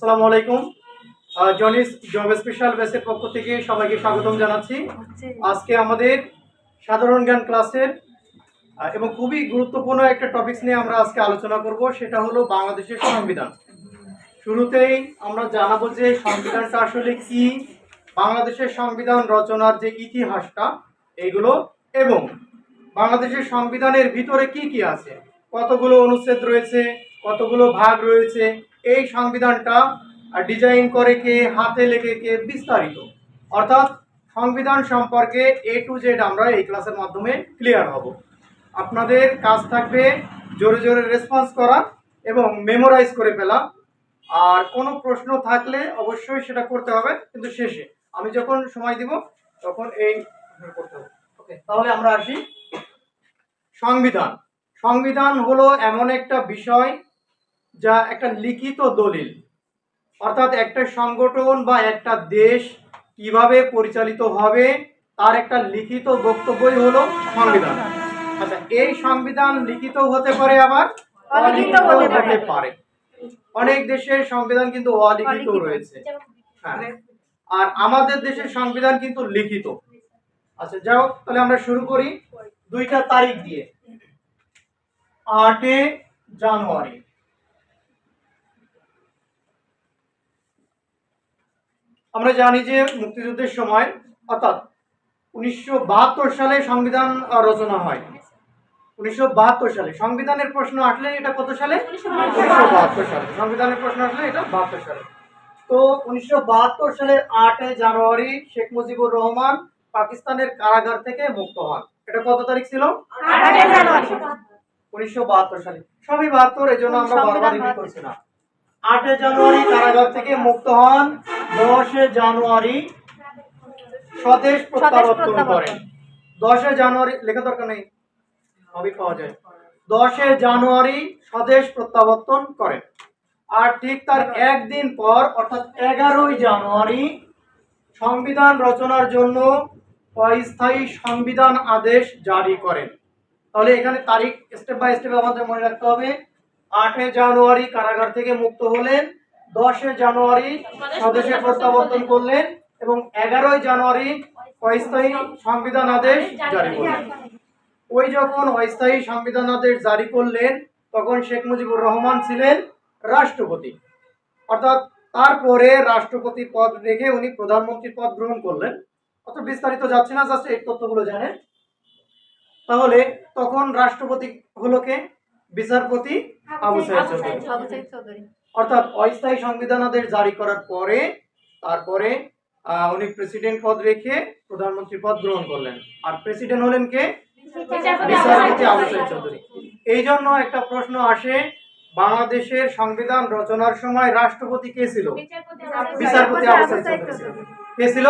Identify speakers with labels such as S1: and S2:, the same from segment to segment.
S1: আসসালামু আলাইকুম। জনিস job special বেসের পক্ষ থেকে সবাইকে স্বাগতম জানাচ্ছি। আজকে আমাদের সাধারণ জ্ঞান ক্লাসের এবং খুবই গুরুত্বপূর্ণ একটা টপিকস নিয়ে আমরা আজকে আলোচনা করব। সেটা হলো বাংলাদেশের সংবিধান। শুরুতেই আমরা জানাব যে সংবিধানটা আসলে কি বাংলাদেশের সংবিধান রচনার যে ইতিহাসটা এইগুলো এবং বাংলাদেশের সংবিধানের ভিতরে কি কি আছে কতগুলো অনুচ্ছেদ রয়েছে কতগুলো ভাগ রয়েছে এই সংবিধানটা ডিজাইন করে কে, হাতে লেগে কে, বিস্তারিত। অর্থাৎ সংবিধান সম্পর্কে এ টু জেড আমরা এই ক্লাসের মাধ্যমে ক্লিয়ার হব। আপনাদের কাজ থাকবে জোরে জোরে রেসপন্স করা এবং মেমোরাইজ করে ফেলা। আর কোনো প্রশ্ন থাকলে অবশ্যই সেটা করতে হবে, কিন্তু শেষে। আমি যখন সময় দিব, তখন এই করতে হবে। ওকে তাহলে আমরা আসি। সংবিধান। সংবিধান হলো এমন একটা বিষয় যা একটা লিখিত দলিল অর্থাৎ একটা সংগঠন বা একটা দেশ কীভাবে পরিচালিত হবে তার একটা লিখিত বক্তব্যই হলো সংবিধান। আচ্ছা এই সংবিধান লিখিত হতে পারে আবার
S2: অলিখিত হতে পারে।
S1: অনেক দেশের সংবিধান কিন্তু অলিখিত। রয়েছে। হ্যাঁ। আর আমাদের দেশের সংবিধান কিন্তু লিখিত। আচ্ছা যাও তাহলে আমরা শুরু করি দুইটা তারিখ দিয়ে। আটে জানুয়ারি। আমরা জানি যে মুক্তিযুদ্ধের সময় অর্থাৎ উনিশশো বাহাত্তর সালে সংবিধান রচনা হয়। উনিশশো বাহাত্তর সালে। সংবিধানের প্রশ্ন আসলে এটা কত সালে? উনিশশো বাহাত্তর সালে। সংবিধানের প্রশ্ন আসলে এটা বাহাত্তর সালে। তো উনিশশো বাহাত্তর সালের আটে জানুয়ারি শেখ মুজিবুর রহমান পাকিস্তানের কারাগার থেকে মুক্ত হন। এটা কত তারিখ ছিল? উনিশশো বাহাত্তর সালে। সবই বাহাত্তর এই জন্য আমরা বারবার রিপিট করছি না। আটে জানুয়ারি কারাগার থেকে মুক্ত হন দশে জানুয়ারি স্বদেশ প্রত্যাবর্তন। করেন। দশে জানুয়ারি লেখা দরকার নেই সবই পাওয়া যায়। দশে জানুয়ারি স্বদেশ প্রত্যাবর্তন করেন। আর ঠিক তার একদিন পর অর্থাৎ এগারোই জানুয়ারি সংবিধান রচনার জন্য অস্থায়ী সংবিধান আদেশ জারি করেন। তাহলে এখানে তারিখ স্টেপ বাই স্টেপ আমাদের মনে রাখতে হবে। আটে জানুয়ারি কারাগার থেকে মুক্ত হলেন, দশে জানুয়ারি স্বদেশে প্রত্যাবর্তন করলেন এবং এগারোই জানুয়ারি অস্থায়ী সংবিধান আদেশ জারি করলেন। ওই যখন অস্থায়ী সংবিধান আদেশ জারি করলেন, তখন শেখ মুজিবুর রহমান ছিলেন রাষ্ট্রপতি। অর্থাৎ তারপরে রাষ্ট্রপতি পদ রেখে উনি প্রধানমন্ত্রীর পদ গ্রহণ করলেন। অত বিস্তারিত যাচ্ছে না, জাস্ট এই তথ্যগুলো জানেন। তাহলে তখন রাষ্ট্রপতি হলো কে? বিচারপতি আবু সাইদ চৌধুরী। অর্থাৎ অস্থায়ী সংবিধান আদেশ জারি করার পরে তারপরে উনি প্রেসিডেন্ট পদ রেখে প্রধানমন্ত্রী পদ গ্রহণ করলেন আর প্রেসিডেন্ট হলেন কে বিচারপতি আবু সাইদ চৌধুরী এই জন্য একটা প্রশ্ন আসে বাংলাদেশের সংবিধান রচনার সময় রাষ্ট্রপতি কে ছিল বিচারপতি আবু সাইদ চৌধুরী কে ছিল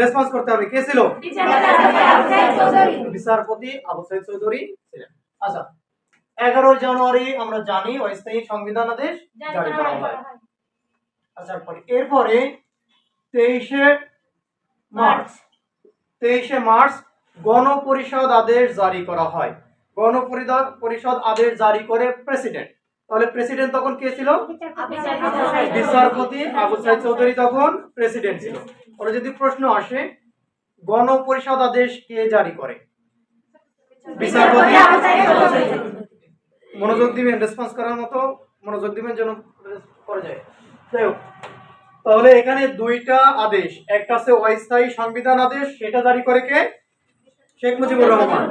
S1: রেসপন্স করতে হবে কে ছিল বিচারপতি আবু সাইদ চৌধুরী ছিলেন আচ্ছা এগারোই জানুয়ারি আমরা জানি অস্থায়ী সংবিধান আদেশ জারি করা হয়। আচ্ছা এরপরে তেইশে মার্চ। তেইশে মার্চ গণপরিষদ আদেশ জারি করা হয়। গণপরিষদ পরিষদ আদেশ জারি করে প্রেসিডেন্ট। তাহলে প্রেসিডেন্ট তখন কে ছিল? বিচারপতি। আবু সাইদ। চৌধুরী তখন প্রেসিডেন্ট ছিল। ওরা যদি প্রশ্ন আসে গণপরিষদ আদেশ কে জারি করে? বিচারপতি মনোযোগ দিবেন রেসপন্স করার মতো মনোযোগ দিবেন যেন করা যায়। যাই হোক, তাহলে এখানে দুইটা আদেশ। একটা আছে অস্থায়ী সংবিধান আদেশ, সেটা জারি করে কে? শেখ মুজিবুর রহমান।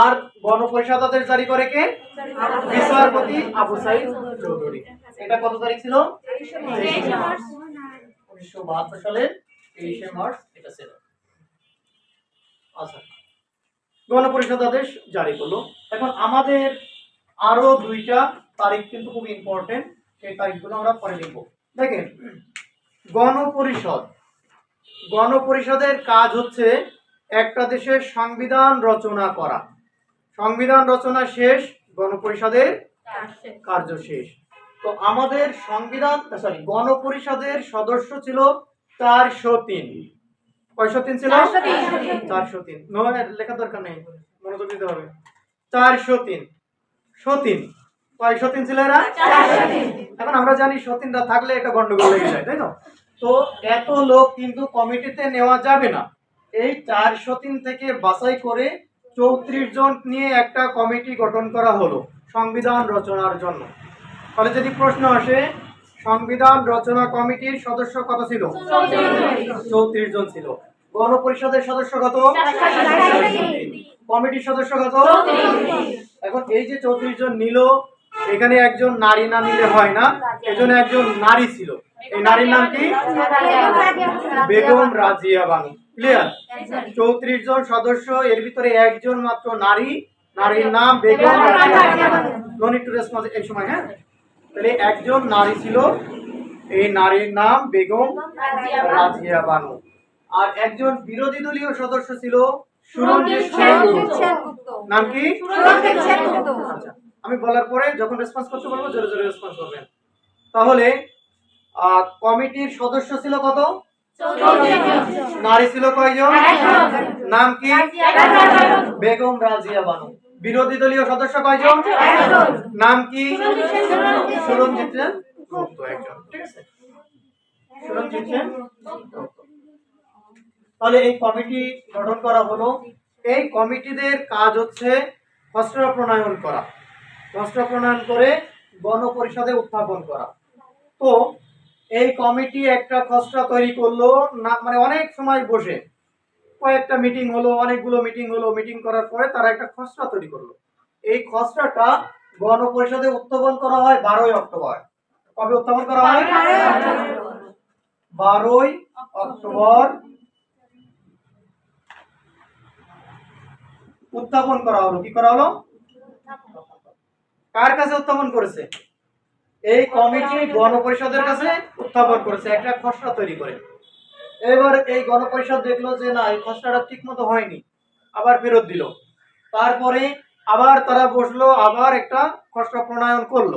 S1: আর গণপরিষদ আদেশ জারি করে কে? বিচারপতি আবু সাইদ চৌধুরী। এটা কত তারিখ ছিল? উনিশশো বাহাত্তর সালের তেইশে মার্চ এটা ছিল। আচ্ছা গণপরিষদ আদেশ জারি করল। এখন আমাদের আরও দুইটা তারিখ কিন্তু খুব ইম্পর্টেন্ট সেই তারিখগুলো আমরা পরে লিখব দেখেন গণপরিষদ। গণপরিষদের কাজ হচ্ছে একটা দেশের সংবিধান রচনা করা। সংবিধান রচনা শেষ গণপরিষদের কার্য শেষ। তো আমাদের সংবিধান সরি গণপরিষদের সদস্য ছিল চারশো তিন। কয়শো তিন ছিল? চারশো তিন। লেখা দরকার নেই। মনোযোগ দিতে হবে। চারশো তিন। সতীন। কয় সতীন ছিল এরা? এখন আমরা জানি সতীনরা থাকলে একটা গন্ডগোল লেগে যায় তাই না তো এত লোক কিন্তু কমিটিতে নেওয়া যাবে না। এই চার সতীন থেকে বাছাই করে চৌত্রিশ জন নিয়ে একটা কমিটি গঠন করা হলো সংবিধান রচনার জন্য। তাহলে যদি প্রশ্ন আসে সংবিধান রচনা কমিটির সদস্য কত ছিল? চৌত্রিশ জন ছিল। গণপরিষদের সদস্য কত? কমিটির সদস্য কত? এখন এই যে চৌত্রিশ জন নিল, এখানে একজন নারী না নিলে হয় না। এজন্য একজন নারী ছিল। এই নারীর নাম কি? বেগম রাজিয়া বানু। ক্লিয়ার চৌত্রিশ জন সদস্য, এর ভিতরে একজন মাত্র নারী। নারীর নাম বেগম টু রেসপন্স এই সময় হ্যাঁ? তাহলে একজন নারী ছিল। এই নারীর নাম বেগম রাজিয়া বানু। আর একজন বিরোধী দলীয় সদস্য ছিল নাম কি? আচ্ছা আমি বলার পরে যখন রেসপন্স করতে বলব জোরে জোরে রেসপন্স করবেন। তাহলে কমিটির সদস্য ছিল কত? নারী ছিল কয়জন? নাম কি? বেগম রাজিয়া বানু। বিরোধী দলীয় সদস্য কয়জন? নাম কি? সুরঞ্জিত সেন। ঠিক আছে। সুরঞ্জিত সেন। তাহলে এই কমিটি গঠন করা হলো। এই কমিটিদের কাজ হচ্ছে খসড়া প্রণয়ন করা খসড়া প্রণয়ন করে গণপরিষদে উত্থাপন করা। তো এই কমিটি একটা খসড়া তৈরি করল না মানে অনেক সময় বসে। কয়েকটা মিটিং হলো অনেকগুলো মিটিং হলো মিটিং করার পরে তারা একটা খসড়া তৈরি করল। এই খসড়াটা গণপরিষদে উত্থাপন করা হয় বারোই অক্টোবর। কবে উত্থাপন করা হয়? বারোই অক্টোবর উত্থাপন করা হলো। কি করা হলো? কার কাছে উত্থাপন করেছে? এই কমিটি গণপরিষদের কাছে উত্থাপন করেছে, একটা খসড়া তৈরি করে। এবার এই গণপরিষদ দেখল যে না, এই খসড়াটা ঠিক মতো হয়নি, আবার ফেরত দিল। তারপরে আবার তারা বসল, আবার একটা খসড়া প্রণয়ন করল।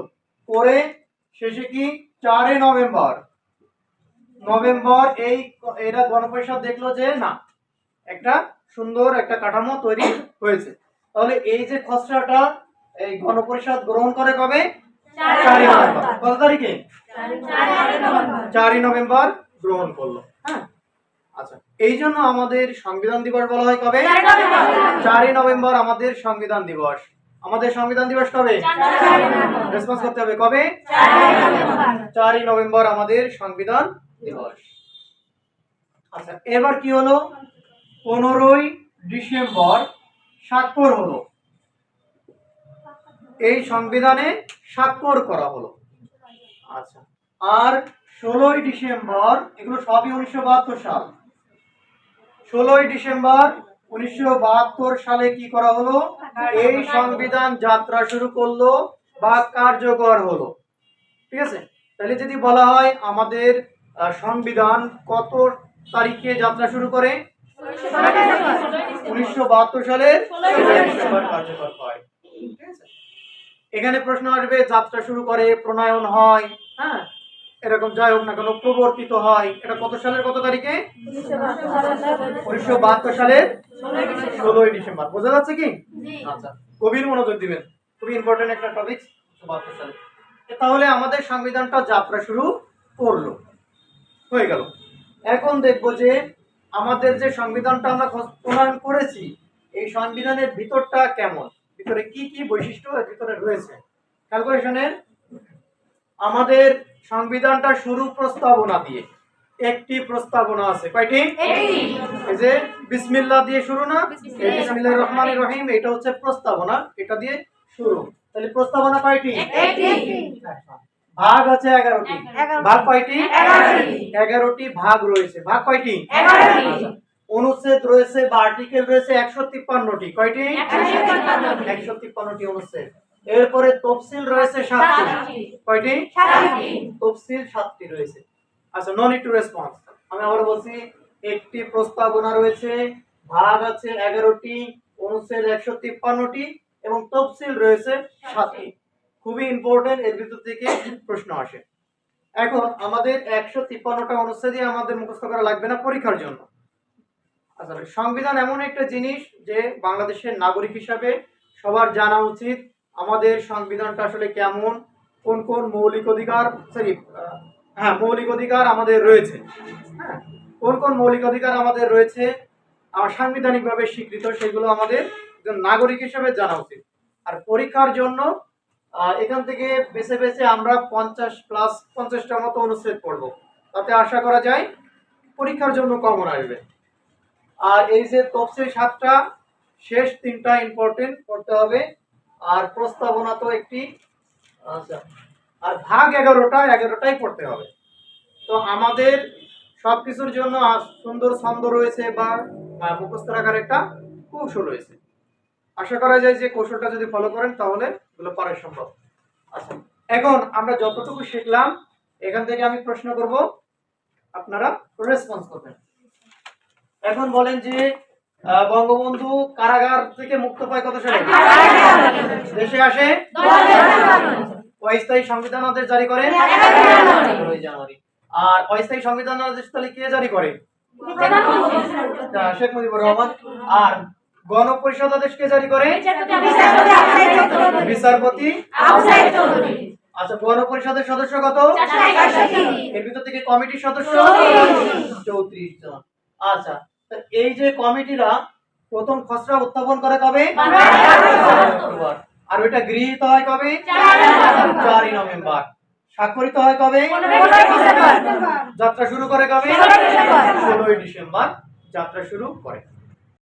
S1: করে শেষে কি? চারই নভেম্বর। নভেম্বর এই এরা গণপরিষদ দেখল যে না একটা সুন্দর একটা কাঠামো তৈরি হয়েছে। তাহলে এই যে খসড়াটা এই গণপরিষদ গ্রহণ করে কবে? চারই নভেম্বর। কত তারিখে? চারই নভেম্বর গ্রহণ করল। হ্যাঁ। আচ্ছা এই জন্য আমাদের সংবিধান দিবস বলা হয় কবে? চারই নভেম্বর। আমাদের সংবিধান দিবস। আমাদের সংবিধান দিবস কবে? রেসপন্স করতে হবে কবে? চারই নভেম্বর আমাদের সংবিধান দিবস। আচ্ছা এবার কি হলো? পনেরোই ডিসেম্বর স্বাক্ষর হলো। এই সংবিধানে স্বাক্ষর করা হলো। আচ্ছা। আর ষোলোই ডিসেম্বর, এগুলো সবই উনিশশো বাহাত্তর সাল। ষোলোই ডিসেম্বর উনিশশো বাহাত্তর সালে কি করা হলো? এই সংবিধান যাত্রা শুরু করল বা কার্যকর হলো। ঠিক আছে? তাহলে যদি বলা হয় আমাদের সংবিধান কত তারিখে যাত্রা শুরু করে? উনিশশো বাহাত্তর সালের ষোলোই ডিসেম্বর কার্যকর হয়। এখানে প্রশ্ন আসবে যাত্রা শুরু করে প্রণয়ন হয় হ্যাঁ? এরকম যাই হোক না কেন প্রবর্তিত হয়। এটা কত সালের কত তারিখে? উনিশশো বাহাত্তর সালের ষোলোই ডিসেম্বর। বোঝা যাচ্ছে কি? আচ্ছা গভীর মনোযোগ দিবেন। খুবই ইম্পর্টেন্ট একটা টপিক বাহাত্তর সালে। তাহলে আমাদের সংবিধানটা যাত্রা শুরু করল। হয়ে গেল। এখন দেখব যে আমাদের যে সংবিধানটা আমরা প্রণয়ন করেছি এই সংবিধানের ভিতরটা কেমন? ভিতরে কি কি বৈশিষ্ট্য ভিতরে রয়েছে? ক্যালকুলেশনের আমাদের সংবিধানটা শুরু প্রস্তাবনা দিয়ে একটি প্রস্তাবনা আছে। কয়টি? এই যে বিসমিল্লাহ দিয়ে শুরু না? এই বিসমিল্লাহ রহমান রহিম এটা হচ্ছে প্রস্তাবনা এটা দিয়ে শুরু। তাহলে প্রস্তাবনা কয়টি? ভাগ আছে এগারোটি। ভাগ কয়টি?
S2: এগারোটি।
S1: ভাগ রয়েছে। ভাগ কয়টি। অনুচ্ছেদ রয়েছে বা আর্টিকেল রয়েছে একশো তিপ্পান্নটি। কয়টি?
S2: একশো তিপ্পান্নটি।
S1: অনুচ্ছেদ। এরপরে তফসিল রয়েছে সাতটি। কয়টি? তফসিল সাতটি রয়েছে। আচ্ছা নো নিড টু রেসপন্স আমি আবার বলছি একটি প্রস্তাবনা রয়েছে ভাগ আছে এগারোটি অনুচ্ছেদ একশো তিপ্পান্নটি এবং তফসিল রয়েছে সাতটি। খুবই ইম্পর্টেন্ট এর ভিতর থেকে প্রশ্ন আসে। এখন আমাদের একশো তিপ্পান্নটা অনুচ্ছেদই আমাদের মুখস্থ করা লাগবে না পরীক্ষার জন্য। আসলে সংবিধান এমন একটা জিনিস যে বাংলাদেশের নাগরিক হিসাবে সবার জানা উচিত আমাদের সংবিধানটা আসলে কেমন, কোন কোন মৌলিক অধিকার সরি হ্যাঁ মৌলিক অধিকার আমাদের রয়েছে। হ্যাঁ কোন কোন মৌলিক অধিকার আমাদের রয়েছে সাংবিধানিকভাবে স্বীকৃত, সেগুলো আমাদের নাগরিক হিসেবে জানা উচিত। আর পরীক্ষার জন্য এখান থেকে বেছে বেছে আমরা পঞ্চাশ প্লাস পঞ্চাশটার মতো অনুচ্ছেদ পড়ব। তাতে আশা করা যায় পরীক্ষার জন্য কমন আসবে। আর এই যে তফসিল সাতটা, শেষ তিনটা ইম্পর্টেন্ট করতে হবে। আর প্রস্তাবনা তো একটি আচ্ছা আর ভাগ এগারোটা, এগারোটাই পড়তে হবে। তো আমাদের সব কিছুর জন্য সুন্দর ছন্দ রয়েছে বা মুখস্থ রাখার একটা কৌশল রয়েছে। আশা করা যায় যে কৌশলটা যদি ফলো করেন তাহলে এগুলো পারা সম্ভব। আচ্ছা এখন আমরা যতটুকু শিখলাম এখান থেকে আমি প্রশ্ন করব আপনারা রেসপন্স করবেন। এখন বলেন যে বঙ্গবন্ধু কারাগার থেকে মুক্ত পায় কত সালে? দেশে আসে? অস্থায়ী সংবিধান আদেশ জারি করে? জানুয়ারি। আর অস্থায়ী সংবিধান আদেশ তাহলে কে জারি করে? শেখ মুজিবুর রহমান। আর গণপরিষদ আদেশ কে জারি করে বিচারপতি আচ্ছা গণপরিষদের সদস্য কত? এর ভিতর থেকে কমিটির সদস্য? চৌত্রিশ। জন। আচ্ছা এই যে কমিটিরা প্রথম খসড়া উত্থাপন করে কবে? আর ওইটা গৃহীত হয় কবে? চারই নভেম্বর। স্বাক্ষরিত হয় কবে? যাত্রা শুরু করে কবে? ষোলোই ডিসেম্বর যাত্রা শুরু করে।